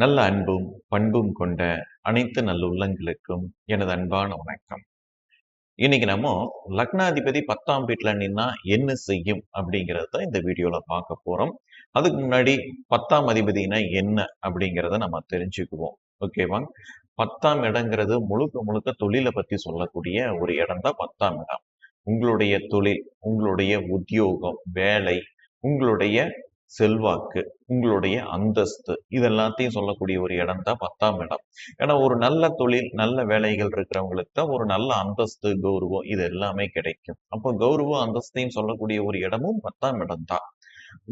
நல்ல அன்பும் பண்பும் கொண்ட அனைத்து நல்ல உள்ளங்களுக்கும் எனது அன்பான வணக்கம். இன்னைக்கு நம்ம லக்னாதிபதி பத்தாம் வீட்டில் நின்னா என்ன செய்யும் அப்படிங்கிறது தான் இந்த வீடியோவில் பார்க்க போறோம். அதுக்கு முன்னாடி பத்தாம் அதிபதினா என்ன அப்படிங்கிறத நம்ம தெரிஞ்சுக்குவோம். ஓகேவா பத்தாம் இடங்கிறது முழுக்க முழுக்க தொழிலை பற்றி சொல்லக்கூடிய ஒரு இடம் தான் பத்தாம் இடம். உங்களுடைய தொழில் உங்களுடைய உத்தியோகம் வேலை உங்களுடைய செல்வாக்கு உங்களுடைய அந்தஸ்து இது எல்லாத்தையும் சொல்லக்கூடிய ஒரு இடம் தான் பத்தாம் இடம். ஏன்னா ஒரு நல்ல தொழில் நல்ல வேலைகள் இருக்கிறவங்களுக்கு தான் ஒரு நல்ல அந்தஸ்து கௌரவம் இது எல்லாமே கிடைக்கும். அப்போ கௌரவம் அந்தஸ்தையும் சொல்லக்கூடிய ஒரு இடமும் பத்தாம் இடம் தான்.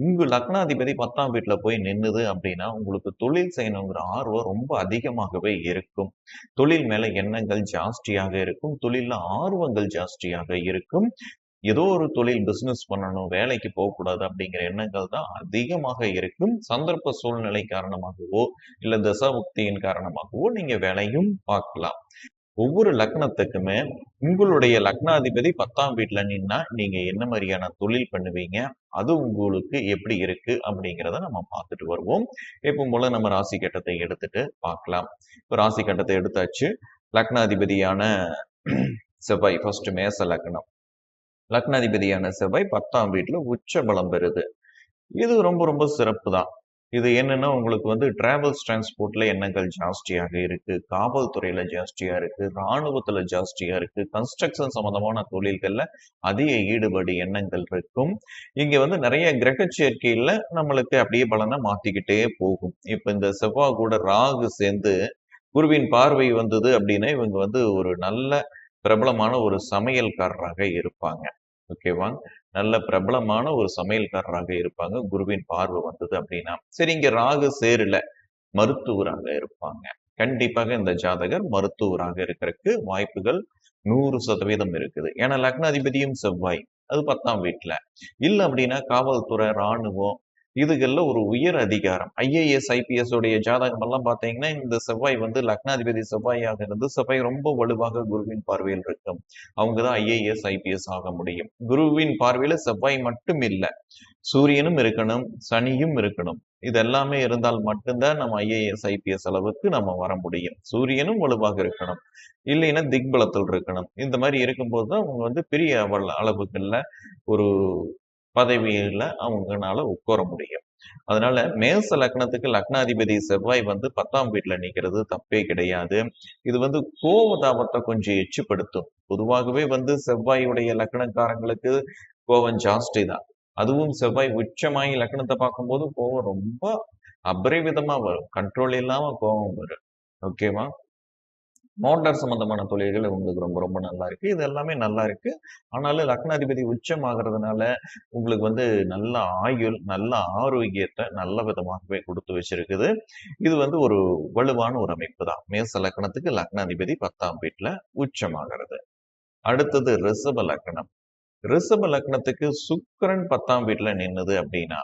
உங்க லக்னாதிபதி பத்தாம் வீட்டுல போய் நின்னுது அப்படின்னா உங்களுக்கு தொழில் செய்யணுங்கிற ஆர்வம் ரொம்ப அதிகமாகவே இருக்கும். தொழில் மேல எண்ணங்கள் ஜாஸ்தியாக இருக்கும். தொழில்ல ஆர்வங்கள் ஜாஸ்தியாக இருக்கும். ஏதோ ஒரு தொழில் பிஸ்னஸ் பண்ணணும் வேலைக்கு போகக்கூடாது அப்படிங்கிற எண்ணங்கள் தான் அதிகமாக இருக்கும். சந்தர்ப்ப சூழ்நிலை காரணமாகவோ இல்லை தசாபுக்தியின் காரணமாகவோ நீங்க வேலையும் பார்க்கலாம். ஒவ்வொரு லக்னத்துக்குமே உங்களுடைய லக்னாதிபதி பத்தாம் வீட்டுல நின்னா நீங்க என்ன மாதிரியான தொழில் பண்ணுவீங்க அது உங்களுக்கு எப்படி இருக்கு அப்படிங்கிறத நம்ம பார்த்துட்டு வருவோம். இப்போ போல நம்ம ராசி கட்டத்தை எடுத்துட்டு பார்க்கலாம். இப்போ ராசி கட்டத்தை எடுத்தாச்சு. லக்னாதிபதியான செவ்வாய் ஃபர்ஸ்ட் மேச லக்னம். லக்னாதிபதியான செவ்வாய் பத்தாம் வீட்டில் உச்ச பலம் பெறுது. இது ரொம்ப ரொம்ப சிறப்பு தான் இது என்னன்னா உங்களுக்கு வந்து டிராவல்ஸ் டிரான்ஸ்போர்ட்ல எண்ணங்கள் ஜாஸ்தியாக இருக்கு. காவல்துறையில ஜாஸ்தியா இருக்கு. ராணுவத்துல ஜாஸ்தியா இருக்கு. கன்ஸ்ட்ரக்ஷன் சம்பந்தமான தொழில்கள்ல அதிக ஈடுபாடு எண்ணங்கள் இருக்கும். இங்க வந்து நிறைய கிரக சேர்க்கையில நம்மளுக்கு அப்படியே பலனை மாத்திக்கிட்டே போகும். இப்ப இந்த செவ்வாய் கூட ராகு சேர்ந்து குருவின் பார்வை வந்தது அப்படின்னா இவங்க வந்து ஒரு நல்ல பிரபலமான ஒரு சமையல்காரராக இருப்பாங்க. ஓகேவா நல்ல பிரபலமான ஒரு சமையல்காரராக இருப்பாங்க. குருவின் பார்வை வந்தது அப்படின்னா சரி இங்க ராகு சேருல மருத்துவராக இருப்பாங்க. கண்டிப்பாக இந்த ஜாதகர் மருத்துவராக இருக்கிறதுக்கு வாய்ப்புகள் நூறு சதவீதம் இருக்குது. ஏன்னா லக்னாதிபதியும் செவ்வாய். அது பத்தாம் வீட்டுல இல்ல அப்படின்னா காவல்துறை ராணுவம் இதுகளில் ஒரு உயர் அதிகாரம். ஐஏஎஸ் ஐபிஎஸ் உடைய ஜாதகம் எல்லாம் பார்த்தீங்கன்னா இந்த செவ்வாய் வந்து லக்னாதிபதி செவ்வாயாக இருந்து செவ்வாய் ரொம்ப வலுவாக குருவின் பார்வையில் இருக்கும். அவங்க தான் ஐஏஎஸ் ஐபிஎஸ் ஆக முடியும். குருவின் பார்வையில செவ்வாய் மட்டும் இல்லை. சூரியனும் இருக்கணும் சனியும் இருக்கணும். இது எல்லாமே இருந்தால் மட்டும்தான் நம்ம ஐஏஎஸ் ஐபிஎஸ் அளவுக்கு நம்ம வர முடியும். சூரியனும் வலுவாக இருக்கணும். இல்லைன்னா திக்பலத்தில் இருக்கணும். இந்த மாதிரி இருக்கும்போது தான் அவங்க வந்து பெரிய அளவுகளில் ஒரு பதவியில் அவங்கனால உட்கார முடியும். அதனால மேச லக்னத்துக்கு லக்னாதிபதி செவ்வாய் வந்து பத்தாம் வீட்டுல நிக்கிறது தப்பே கிடையாது. இது வந்து கோபதாபத்தை கொஞ்சம் எச்சுப்படுத்தும். பொதுவாகவே வந்து செவ்வாயுடைய லக்னக்காரங்களுக்கு கோவம் ஜாஸ்தி தான். அதுவும் செவ்வாய் உச்சமாகி லக்னத்தை பார்க்கும்போது கோவம் ரொம்ப அபரிவிதமா வரும். கண்ட்ரோல் இல்லாம கோவம் வரும். ஓகேவா மோட்டார் சம்பந்தமான தொழில்கள் உங்களுக்கு ரொம்ப ரொம்ப நல்லா இருக்கு. இது எல்லாமே நல்லா இருக்கு. ஆனாலும் லக்னாதிபதி உச்சம் ஆகிறதுனால உங்களுக்கு வந்து நல்ல ஆயுள் நல்ல ஆரோக்கியத்தை நல்ல விதமாகவே கொடுத்து வச்சிருக்குது. இது வந்து ஒரு வலுவான ஒரு அமைப்பு தான். மேச லக்னத்துக்கு லக்னாதிபதி பத்தாம் வீட்டுல உச்சமாகிறது அடுத்தது ரிஷப லக்னம். ரிஷப லக்னத்துக்கு சுக்கரன் பத்தாம் வீட்டுல நின்னுது அப்படின்னா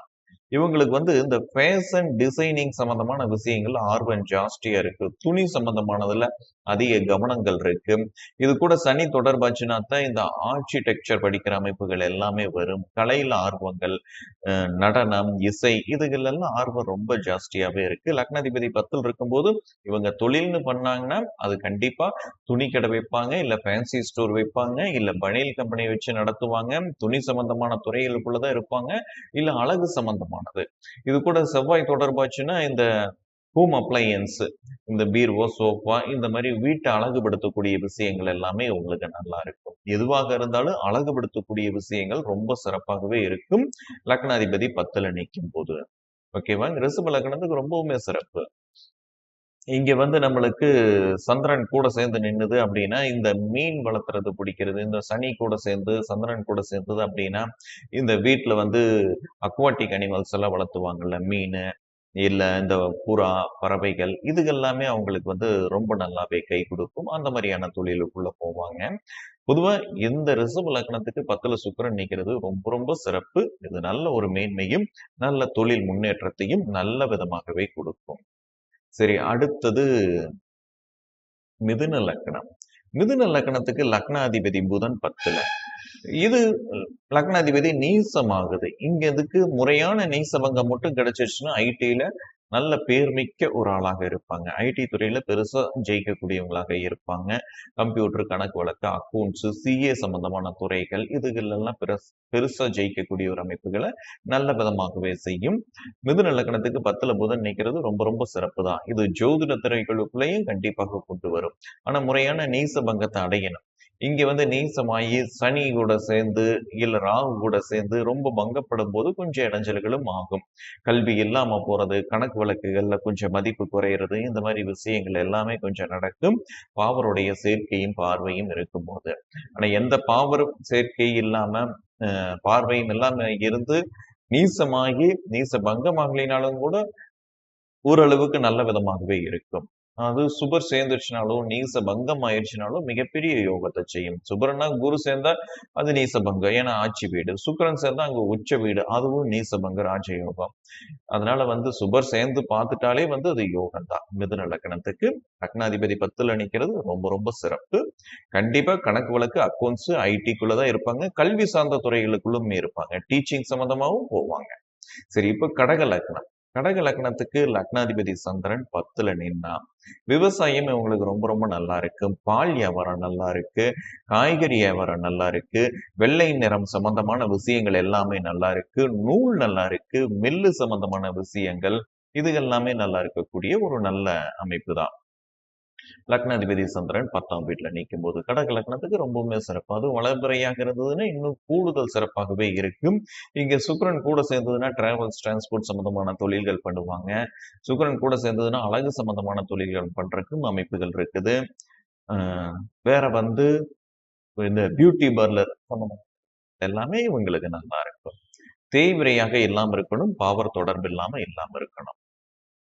இவங்களுக்கு வந்து இந்த ஃபேஷன் டிசைனிங் சம்பந்தமான விஷயங்கள் ஆர்வம் ஜாஸ்தியா இருக்கு. துணி சம்பந்தமானதுல அதிக கவனங்கள் இருக்கு. இது கூட சனி தொடர்பாச்சுன்னா தான் இந்த ஆர்கிடெக்சர் படிக்கிற அமைப்புகள் எல்லாமே வரும். கலையில ஆர்வங்கள் நடனம் இசை இதுகள் எல்லாம் ஆர்வம் ரொம்ப ஜாஸ்தியாவே இருக்கு. லக்னாதிபதி பத்தில் இருக்கும்போது இவங்க தொழில்னு பண்ணாங்கன்னா அது கண்டிப்பா துணி கடை வைப்பாங்க இல்ல ஃபேன்சி ஸ்டோர் வைப்பாங்க இல்ல பனியல் கம்பெனி வச்சு நடத்துவாங்க துணி சம்பந்தமான துறைகளுக்குள்ளதான் இருப்பாங்க இல்ல அழகு சம்பந்தமானது. இது கூட செவ்வாய் தொடர்பாச்சுன்னா இந்த ஹோம் அப்ளையன்ஸ் இந்த பீர்வோ சோஃபா இந்த மாதிரி வீட்டை அழகுபடுத்தக்கூடிய விஷயங்கள் எல்லாமே உங்களுக்கு நல்லா இருக்கும். எதுவாக இருந்தாலும் அழகுபடுத்தக்கூடிய விஷயங்கள் ரொம்ப சிறப்பாகவே இருக்கும். லக்னாதிபதி பத்துல நிற்கும் போது ஓகேவா? ரிசப லக்னத்துக்கு ரொம்பவுமே சிறப்பு. இங்க வந்து நம்மளுக்கு சந்திரன் கூட சேர்ந்து நின்னுது அப்படின்னா இந்த மீன் வளர்த்துறது பிடிக்கிறது இந்த சனி கூட சேர்ந்து சந்திரன் கூட சேர்ந்தது அப்படின்னா இந்த வீட்டில் வந்து அக்வாட்டிக் அனிமல்ஸ் எல்லாம் வளர்த்துவாங்கல்ல மீன் இல்லை இந்த புறா பறவைகள் இது எல்லாமே அவங்களுக்கு வந்து ரொம்ப நல்லாவே கை கொடுக்கும். அந்த மாதிரியான தொழிலுக்குள்ள போவாங்க. பொதுவாக இந்த ரிசர்வ் லக்னத்துக்கு பத்துல சுக்கரன் நிற்கிறது ரொம்ப ரொம்ப சிறப்பு. இது நல்ல ஒரு மேன்மையும் நல்ல தொழில் முன்னேற்றத்தையும் நல்ல விதமாகவே கொடுக்கும். சரி அடுத்தது மிதுன லக்னம். மிதுன லக்னத்துக்கு லக்னாதிபதி புதன் பத்துல. இது லக்னாதிபதி நீசமாகுது. இங்க இதுக்கு முறையான நீசபங்கம் மட்டும் கிடைச்சிருச்சுன்னா ஐடில நல்ல பேர்மிக்க ஒரு ஆளாக இருப்பாங்க. ஐடி துறையில பெருசா ஜெயிக்கக்கூடியவங்களாக இருப்பாங்க. கம்ப்யூட்டர் கணக்கு வழக்கு அக்கௌண்ட்ஸ் சிஏ சம்பந்தமான துறைகள் இதுகளெல்லாம் பெருஸ் பெருசா ஜெயிக்கக்கூடிய ஒரு அமைப்புகளை நல்ல விதமாகவே செய்யும். மிதுன லக்கணத்துக்கு பத்துல புதன் நிற்கிறது ரொம்ப ரொம்ப சிறப்பு தான் இது ஜோதிட துறைகளுக்குள்ளேயும் கண்டிப்பாக கொண்டு வரும். ஆனா முறையான நீச பங்கத்தை அடையணும். இங்க வந்து நீசமாகி சனி கூட சேர்ந்து இல்ல ராகு கூட சேர்ந்து ரொம்ப பங்கப்படும் போது கொஞ்சம் இடைஞ்சல்களும் ஆகும். கல்வி இல்லாம போறது கணக்கு வழக்குகள்ல கொஞ்சம் மதிப்பு குறையிறது இந்த மாதிரி விஷயங்கள் எல்லாமே கொஞ்சம் நடக்கும். பாவருடைய சேர்க்கையும் பார்வையும் இருக்கும்போது. ஆனா எந்த பாவரும் சேர்க்கை இல்லாம பார்வையும் இல்லாம இருந்து நீசமாகி நீச பங்கமாகலினாலும் கூட ஓரளவுக்கு நல்ல விதமாகவே இருக்கும். அது சுபர் சேர்ந்துச்சுனாலும் நீச பங்கம் ஆயிடுச்சுனாலும் மிகப்பெரிய யோகத்தை செய்யும். சுபர்னா குரு சேர்ந்தா அது நீசபங்கம் ஏன்னா ஆட்சி வீடு. சுக்கிரன் சேர்ந்தா அங்க உச்ச வீடு அதுவும் நீசபங்க ராஜ யோகம் அதனால வந்து சுபர் சேர்ந்து பார்த்துட்டாலே வந்து அது யோகம் தான் மிதுன லக்னத்துக்கு லக்னாதிபதி பத்துல நிக்கிறது ரொம்ப ரொம்ப சிறப்பு. கண்டிப்பா கணக்கு வழக்கு அக்கௌண்ட்ஸ் ஐடிக்குள்ளதான் இருப்பாங்க. கல்வி சார்ந்த துறைகளுக்குள்ளும் இருப்பாங்க. டீச்சிங் சம்பந்தமாகவும் போவாங்க. சரி இப்ப கடக லக்னம். கடக லக்னத்துக்கு லக்னாதிபதி சந்திரன் பத்துல நின்னா விவசாயம் இவங்களுக்கு ரொம்ப ரொம்ப நல்லா இருக்கு. பால் வியாபாரம் நல்லா இருக்கு. காய்கறி வியாபாரம் நல்லா இருக்கு. வெள்ளை நிறம் சம்பந்தமான விஷயங்கள் எல்லாமே நல்லா இருக்கு. நூல் நல்லா இருக்கு. மில்லு சம்பந்தமான விஷயங்கள் இது எல்லாமே நல்லா இருக்கக்கூடிய ஒரு நல்ல அமைப்பு தான். லக்னாதிபதி சந்திரன் பத்தாம் வீட்டுல நீக்கும் போது கடக லக்னத்துக்கு ரொம்பவுமே சிறப்பு. அதுவும் வளர்பிறையாக இருந்ததுன்னா இன்னும் கூடுதல் சிறப்பாகவே இருக்கும். இங்க சுக்கரன் கூட சேர்ந்ததுன்னா டிராவல்ஸ் டிரான்ஸ்போர்ட் சம்மந்தமான தொழில்கள் பண்ணுவாங்க. சுக்கரன் கூட சேர்ந்ததுன்னா அழகு சம்மந்தமான தொழில்கள் பண்றதுக்கும் அமைப்புகள் இருக்குது. ஆஹ் வேற வந்து இந்த பியூட்டி பார்லர் எல்லாமே இவங்களுக்கு நல்லா இருக்கும். தேய்விரையாக இல்லாம இருக்கணும் பாவர் தொடர்பு இல்லாம இல்லாம இருக்கணும்.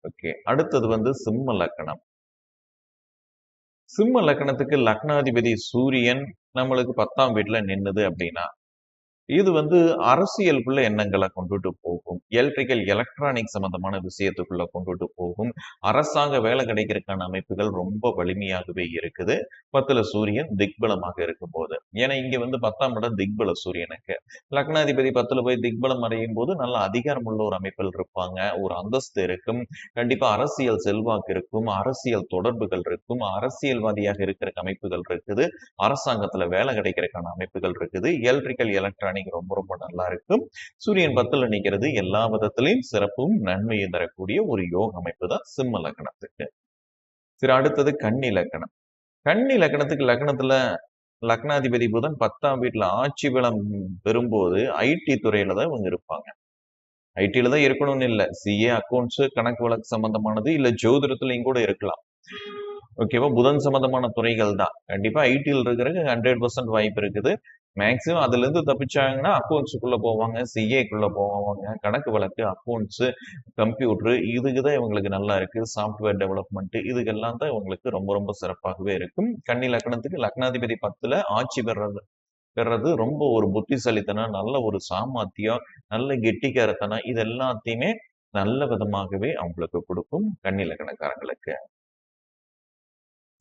ஓகே அடுத்தது வந்து சிம்ம லக்கணம் சிம்ம லக்னத்துக்கு லக்னாதிபதி சூரியன் நம்மளுக்கு பத்தாம் வீட்டுல நின்னுது அப்படின்னா இது வந்து அரசியலுக்குள்ள எண்ணங்களை கொண்டுட்டு போகும். எலக்ட்ரிக்கல் எலக்ட்ரானிக் சம்பந்தமான விஷயத்துக்குள்ள கொண்டுட்டு போகும். அரசாங்க வேலை கிடைக்கிறதுக்கான அமைப்புகள் ரொம்ப வலிமையாகவே இருக்குது. பத்துல சூரியன் திக்பலமாக இருக்கும் போது ஏன்னா இங்க வந்து பத்தாம் இடம் திக்பல சூரியனுக்கு லக்னாதிபதி பத்துல போய் திக்பலம் அடையும் போது நல்ல அதிகாரம் உள்ள ஒரு அமைப்பில் இருப்பாங்க. ஒரு அந்தஸ்து இருக்கும். கண்டிப்பா அரசியல் செல்வாக்கு இருக்கும். அரசியல் தொடர்புகள் இருக்கும். அரசியல்வாதியாக இருக்கிற அமைப்புகள் இருக்குது. அரசாங்கத்துல வேலை கிடைக்கிறதுக்கான அமைப்புகள் இருக்குது. எலக்ட்ரிக்கல் எலக்ட்ரானிக் இன்னைக்கு ரொம்ப ரொம்ப நல்லா இருக்கும். சூரியன் பத்துல நிற்கிறது எல்லா விதத்திலையும் சிறப்பும் நன்மையும் தரக்கூடிய ஒரு யோக அமைப்பு தான் சிம்ம லக்னத்துக்கு. சரி அடுத்தது கன்னி லக்னம். கன்னி லக்னத்துக்கு லக்னத்துல லக்னாதிபதி புதன் பத்தாம் வீட்டுல ஆட்சி பலம் பெறும்போது ஐடி துறையில தான் இவங்க இருப்பாங்க. ஐடியில தான் இருக்கணும்னு இல்லை. சிஏ அக்கௌண்ட்ஸ் கணக்கு வழக்கு சம்பந்தமானது இல்ல ஜோதிடத்துலையும் கூட இருக்கலாம். ஓகேவா புதன் சம்பந்தமான துறைகள் தான். கண்டிப்பா ஐடியில் இருக்கிறதுக்கு ஹண்ட்ரட் பர்சன்ட் வாய்ப்பு இருக்குது. மேக்ஸிமம் அதுல இருந்து தப்பிச்சாங்கன்னா அக்கௌண்ட்ஸுக்குள்ள போவாங்க சிஏக்குள்ள போவாங்க கணக்கு வழக்கு அக்கௌண்ட்ஸ் கம்ப்யூட்டர் இதுக்கு தான் இவங்களுக்கு நல்லா இருக்கு. சாஃப்ட்வேர் டெவலப்மெண்ட் இதுக்கெல்லாம் தான் இவங்களுக்கு ரொம்ப ரொம்ப சிறப்பாகவே இருக்கும். கன்னி லக்னத்துக்கு லக்னாதிபதி பத்துல ஆட்சி பெறது பெறது ரொம்ப ஒரு புத்திசாலித்தனம் நல்ல ஒரு சாமர்த்தியம் நல்ல கெட்டிக்காரத்தனம் இது எல்லாத்தையுமே நல்ல விதமாகவே அவங்களுக்கு கொடுக்கும் கன்னி லக்னக்காரங்களுக்கு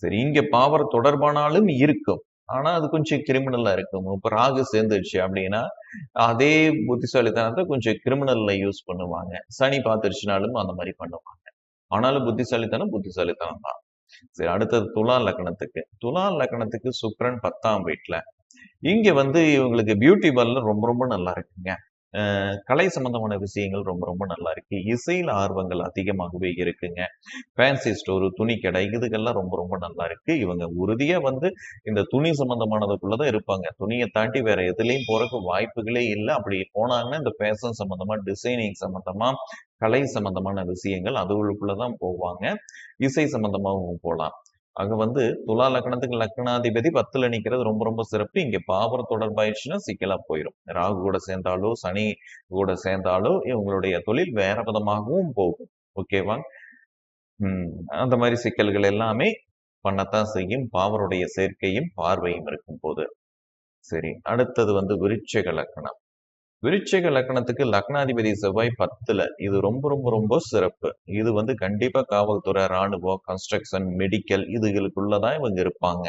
சரி இங்க பாவர் தொடர்பானாலும் இருக்கும். ஆனா அது கொஞ்சம் கிரிமினலா இருக்கும் இப்ப ராகு சேர்ந்துருச்சு அப்படின்னா அதே புத்திசாலித்தனத்தை கொஞ்சம் கிரிமினல்ல யூஸ் பண்ணுவாங்க. சனி பார்த்துருச்சுனாலும் அந்த மாதிரி பண்ணுவாங்க. ஆனாலும் புத்திசாலித்தனம் புத்திசாலித்தனம் தான். சரி அடுத்தது துலா லக்னத்துக்கு துலா லக்னத்துக்கு சுக்கிரன் பத்தாம் வீட்டுல இங்க வந்து இவங்களுக்கு பியூட்டி பார்லர் ரொம்ப ரொம்ப நல்லா இருக்குங்க. கலை சம்பந்தமான விஷயங்கள் ரொம்ப ரொம்ப நல்லா இருக்கு இசையில் ஆர்வங்கள் அதிகமாகவே இருக்குங்க. ஃபேன்சி ஸ்டோரு துணி கடை இதுக்கெல்லாம் ரொம்ப ரொம்ப நல்லா இருக்கு இவங்க உறுதியாக வந்து இந்த துணி சம்பந்தமானதுக்குள்ளதான் இருப்பாங்க. துணியை தாண்டி வேற எதுலேயும் போறக்கு வாய்ப்புகளே இல்லை. அப்படி போனாங்கன்னா இந்த ஃபேஷன் சம்பந்தமா டிசைனிங் சம்பந்தமா கலை சம்பந்தமான விஷயங்கள் அதுகளுக்குள்ளதான் போவாங்க. இசை சம்பந்தமாகவும் போகலாம். அங்க வந்து துலா லக்னத்துக்கு லக்னாதிபதி பத்துல நிக்கிறது ரொம்ப ரொம்ப சிறப்பு. இங்க பாவர தொடர்பாயிடுச்சுன்னா சிக்கலா போயிடும் ராகு கூட சேர்ந்தாலோ சனி கூட சேர்ந்தாலோ இவங்களுடைய தொழில் வேற விதமாகவும் போகும். ஓகேவா? உம் அந்த மாதிரி சிக்கல்கள் எல்லாமே பண்ணத்தான் செய்யும். பாவருடைய சேர்க்கையும் பார்வையும் இருக்கும் போது சரி அடுத்தது வந்து விருட்சக லக்கணம். விருச்சிக லக்னத்துக்கு லக்னாதிபதி செவ்வாய் பத்துல இது ரொம்ப ரொம்ப ரொம்ப சிறப்பு. இது வந்து கண்டிப்பா காவல்துறை ராணுவம் கன்ஸ்ட்ரக்ஷன் மெடிக்கல் இதுகளுக்குள்ளதான் இவங்க இருப்பாங்க.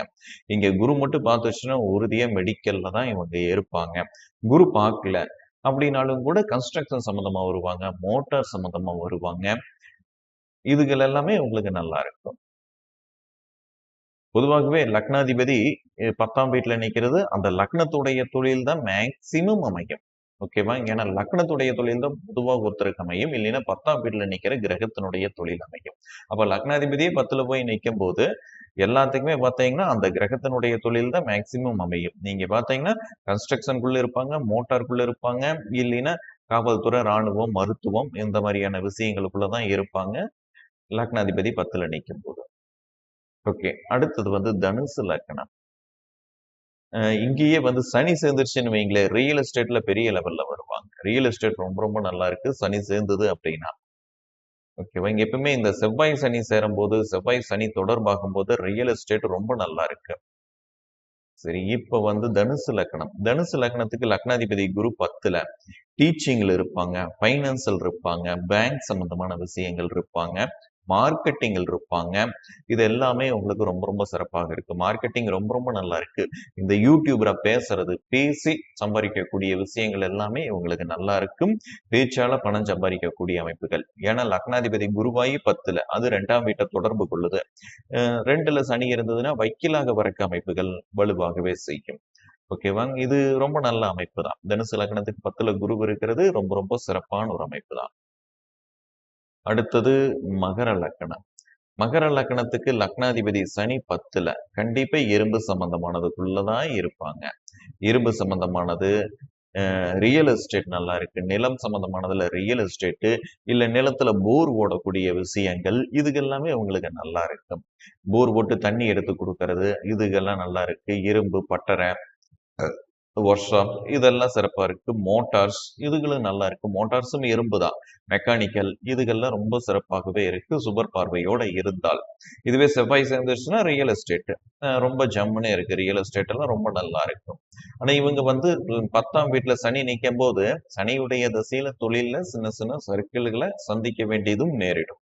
இங்க குரு மட்டும் பார்த்துச்சுன்னா உறுதியா மெடிக்கல்ல தான் இவங்க இருப்பாங்க. குரு பார்க்கல அப்படின்னாலும் கூட கன்ஸ்ட்ரக்ஷன் சம்மந்தமா வருவாங்க மோட்டார் சம்மந்தமா வருவாங்க. இதுகள் எல்லாமே உங்களுக்கு நல்லா இருக்கும். பொதுவாகவே லக்னாதிபதி பத்தாம் வீட்டுல நிக்கிறது அந்த லக்னத்துடைய தொழில் தான் மேக்சிமம் அமையும். ஓகேவா? ஏன்னா லக்னத்துடைய தொழில் தான் பொதுவாக ஒருத்தருக்கு அமையும். இல்லைன்னா பத்தாம் வீட்டில் நிக்கிற கிரகத்தினுடைய தொழில் அமையும். அப்ப லக்னாதிபதியே பத்துல போய் நிற்கும் போது எல்லாத்துக்குமே பார்த்தீங்கன்னா அந்த கிரகத்தினுடைய தொழில் தான் மேக்சிமம் அமையும். நீங்க பார்த்தீங்கன்னா கன்ஸ்ட்ரக்ஷனுக்குள்ளே இருப்பாங்க மோட்டாருக்குள்ள இருப்பாங்க இல்லைன்னா காவல்துறை ராணுவம் மருத்துவம் இந்த மாதிரியான விஷயங்களுக்குள்ள தான் இருப்பாங்க. லக்னாதிபதி பத்துல நிற்கும் போது ஓகே அடுத்தது வந்து தனுசு லக்னம். இங்கேயே வந்து சனி சேர்ந்துருச்சுன்னு வைங்களேன். ரியல் எஸ்டேட்ல பெரிய லெவல்ல வருவாங்க. ரியல் எஸ்டேட் ரொம்ப ரொம்ப நல்லா இருக்கு. சனி சேர்ந்தது அப்படின்னா. ஓகேவா இங்க எப்பவுமே இந்த செவ்வாய் சனி சேரும் போது செவ்வாய் சனி தொடர்பாகும் போது ரியல் எஸ்டேட் ரொம்ப நல்லா இருக்கு. சரி இப்ப வந்து தனுசு லக்னம். தனுசு லக்னத்துக்கு லக்னாதிபதி குரு பத்துல டீச்சிங்ல இருப்பாங்க பைனான்சியல் இருப்பாங்க பேங்க் சம்பந்தமான விஷயங்கள் இருப்பாங்க. மார்க்கெட்டிங்கில் இருப்பாங்க. இது எல்லாமே உங்களுக்கு ரொம்ப ரொம்ப சிறப்பாக இருக்கு. மார்க்கெட்டிங் ரொம்ப ரொம்ப நல்லா இருக்கு. இந்த யூடியூபரை பேசுறது பேசி சம்பாதிக்கக்கூடிய விஷயங்கள் எல்லாமே உங்களுக்கு நல்லா இருக்கும். பேச்சால பணம் சம்பாதிக்கக்கூடிய அமைப்புகள். ஏன்னா லக்னாதிபதி குருவாயி பத்துல அது ரெண்டாம் வீட்டை தொடர்பு கொள்ளுது. ரெண்டுல சனி இருந்ததுன்னா வைக்கிலாக வரக்க அமைப்புகள் வலுவாகவே செய்யும். ஓகேவா? இது ரொம்ப நல்ல அமைப்பு தான். தனுசு லக்னத்துக்கு பத்துல குரு இருக்கிறது ரொம்ப ரொம்ப சிறப்பான ஒரு அமைப்பு தான். அடுத்தது மகர லக்னம் மகர லக்னத்துக்கு லக்னாதிபதி சனி பத்துல கண்டிப்பா இரும்பு சம்பந்தமானதுக்குள்ளதான் இருப்பாங்க. இரும்பு சம்பந்தமானது ரியல் எஸ்டேட் நல்லா இருக்கு. நிலம் சம்பந்தமானதுல ரியல் எஸ்டேட்டு இல்ல நிலத்துல போர் ஓடக்கூடிய விஷயங்கள் இதுகெல்லாமே அவங்களுக்கு நல்லா இருக்கும். போர் போட்டு தண்ணி எடுத்து கொடுக்கறது இதுகெல்லாம் நல்லா இருக்கு. இரும்பு பட்டறை ஒர்க் ஷாப் இதெல்லாம் சிறப்பா இருக்கு. மோட்டார்ஸ் இதுகளும் நல்லா இருக்கு. மோட்டார்ஸும் இரும்பு தான். மெக்கானிக்கல் இதுகள்லாம் ரொம்ப சிறப்பாகவே இருக்கு. சுபர் பார்வையோட இருந்தால். இதுவே செவ்வாய் சேர்ந்துருச்சுன்னா ரியல் எஸ்டேட் ரொம்ப ஜம்முன்னு இருக்கு. ரியல் எஸ்டேட் எல்லாம் ரொம்ப நல்லா இருக்கும். ஆனா இவங்க வந்து பத்தாம் வீட்டுல சனி நிற்கும் போது சனியுடைய திசையில தொழில்ல சின்ன சின்ன சர்க்கிள்களை சந்திக்க வேண்டியதும் நேரிடும்.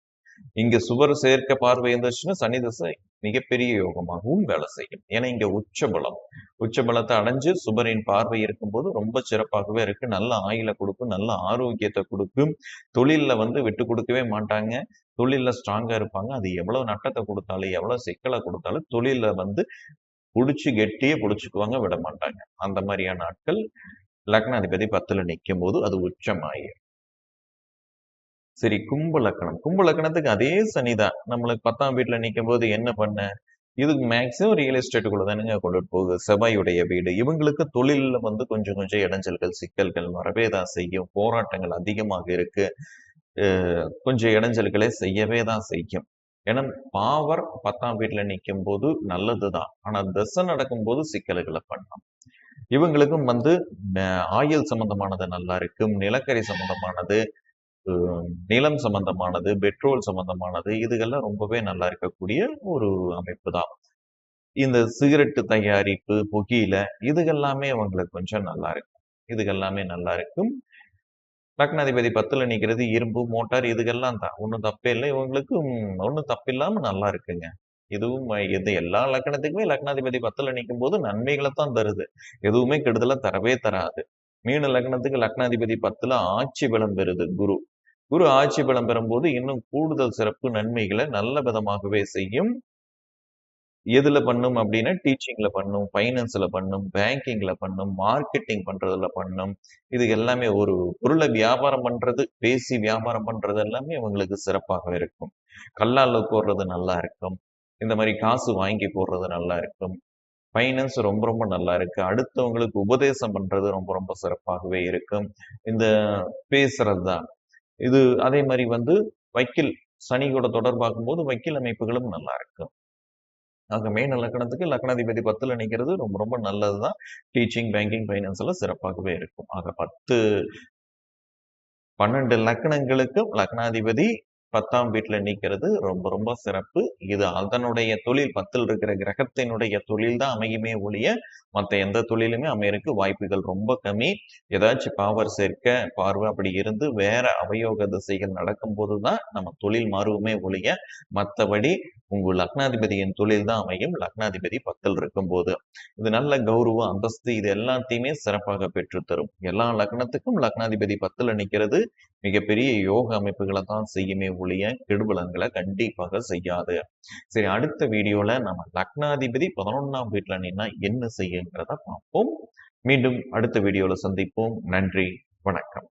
இங்க சுவர் சேர்க்க பார்வை இருந்துச்சுன்னா சனி தசை மிகப்பெரிய யோகமாகவும் வேலை செய்யும். ஏன்னா இங்க உச்ச பலம். உச்ச பலத்தை அடைஞ்சு சுபரின் பார்வை இருக்கும்போது ரொம்ப சிறப்பாகவே இருக்கு. நல்ல ஆயில கொடுக்கும் நல்ல ஆரோக்கியத்தை கொடுக்கும் தொழில வந்து விட்டு கொடுக்கவே மாட்டாங்க. தொழில ஸ்ட்ராங்கா இருப்பாங்க. அது எவ்வளவு நட்டத்தை கொடுத்தாலும் எவ்வளவு சிக்கலை கொடுத்தாலும் தொழில வந்து புடிச்சு கெட்டியே புடிச்சுக்குவாங்க விட மாட்டாங்க. அந்த மாதிரியான ஆட்கள் லக்னாதிபதி பத்துல நிற்கும் போது அது உச்சமாயிரும். சரி கும்ப லக்கணம். கும்ப லக்கணத்துக்கு அதே சனிதான். நம்மளுக்கு பத்தாம் வீட்டுல நிற்கும் போது என்ன பண்ண? இதுக்கு மேக்ஸிமம் ரியல் எஸ்டேட்டுக்குள்ள தானுங்க கொண்டுட்டு போகுது. செவ்வாயுடைய வீடு. இவங்களுக்கு தொழிலில் வந்து கொஞ்சம் கொஞ்சம் இடைஞ்சல்கள் சிக்கல்கள் வரவே தான் செய்யும். போராட்டங்கள் அதிகமாக இருக்கு. கொஞ்சம் இடைஞ்சல்களை செய்யவே தான் செய்யும். ஏன்னா பாவர் பத்தாம் வீட்டுல நிற்கும் போது நல்லதுதான். ஆனா தசை நடக்கும்போது சிக்கல்களை பண்ணும் இவங்களுக்கும் வந்து ஆயுள் சம்பந்தமானது நல்லா இருக்கும். நிலக்கரி சம்பந்தமானது நிலம் சம்பந்தமானது பெட்ரோல் சம்பந்தமானது இதுகெல்லாம் ரொம்பவே நல்லா இருக்கக்கூடிய ஒரு அமைப்பு தான். இந்த சிகரெட்டு தயாரிப்பு புகையில இதுகெல்லாமே அவங்களுக்கு கொஞ்சம் நல்லா இருக்கும். இதுகெல்லாமே நல்லா இருக்கும். லக்னாதிபதி பத்துல நிக்கிறது இரும்பு மோட்டார் இதுகெல்லாம் தான். ஒன்றும் தப்பே இல்லை. இவங்களுக்கு ஒன்றும் தப்பில்லாம நல்லா இருக்குங்க. இதுவும் இது எல்லா லக்னத்துக்குமே லக்னாதிபதி பத்துல நிற்கும் போது நன்மைகளை தான் தருது. எதுவுமே கெடுதலா தரவே தராது. மீன லக்னத்துக்கு லக்னாதிபதி பத்துல ஆட்சி பலம் பெறுது குரு. குரு ஆட்சி பலம் பெறும்போது இன்னும் கூடுதல் சிறப்பு நன்மைகளை நல்ல விதமாகவே செய்யும். எதுல பண்ணும் அப்படின்னா டீச்சிங்ல பண்ணும் ஃபைனான்ஸ்ல பண்ணும் பேங்கிங்ல பண்ணும் மார்க்கெட்டிங் பண்றதுல பண்ணும். இது எல்லாமே ஒரு பொருளை வியாபாரம் பண்றது பேசி வியாபாரம் பண்றது எல்லாமே இவங்களுக்கு சிறப்பாக இருக்கும். கல்லால போடுறது நல்லா இருக்கும். இந்த மாதிரி காசு வாங்கி போடுறது நல்லா இருக்கும். ஃபைனான்ஸ் ரொம்ப ரொம்ப நல்லா இருக்கு. அடுத்தவங்களுக்கு உபதேசம் பண்றது ரொம்ப ரொம்ப சிறப்பாகவே இருக்கும். இந்த பேசுறது தான் இது அதே மாதிரி வந்து வக்கீல் சனி கூட தொடர்பாகும் போது வக்கீல் அமைப்புகளும் நல்லா இருக்கும் ஆக மெயின் லக்கணத்துக்கு லக்னாதிபதி பத்துல நினைக்கிறது ரொம்ப ரொம்ப நல்லதுதான். டீச்சிங் பேங்கிங் ஃபைனான்ஸ் எல்லாம் சிறப்பாகவே இருக்கும். ஆக பத்து பன்னெண்டு லக்கணங்களுக்கும் லக்னாதிபதி பத்தாம் வீட்டுல நிக்கிறது ரொம்ப ரொம்ப சிறப்பு. இது அதனுடைய தொழில் பத்தில் இருக்கிற கிரகத்தினுடைய தொழில் தான் அமையுமே ஒழிய மற்ற எந்த தொழிலுமே அமையறதுக்கு வாய்ப்புகள் ரொம்ப கம்மி. ஏதாச்சும் பாவர் சேர்க்க பார்வை அப்படி இருந்து வேற அவயோக திசைகள் நடக்கும் போதுதான் நம்ம தொழில் மாறுவோமே ஒழிய மற்றபடி உங்கள் லக்னாதிபதியின் தொழில் தான் அமையும். லக்னாதிபதி பத்தில் இருக்கும்போது இது நல்ல கௌரவம் அந்தஸ்து இது எல்லாத்தையுமே சிறப்பாக பெற்றுத்தரும். எல்லா லக்னத்துக்கும் லக்னாதிபதி பத்தில் நிற்கிறது மிகப்பெரிய யோக அமைப்புகளை தான் செய்யுமே ஒழிய கெடுபலன்களை கண்டிப்பாக செய்யாது. சரி அடுத்த வீடியோல நம்ம லக்னாதிபதி பதினொன்னாம் வீட்டில் நின்னா என்ன செய்யுங்கிறத பார்ப்போம். மீண்டும் அடுத்த வீடியோல சந்திப்போம். நன்றி வணக்கம்.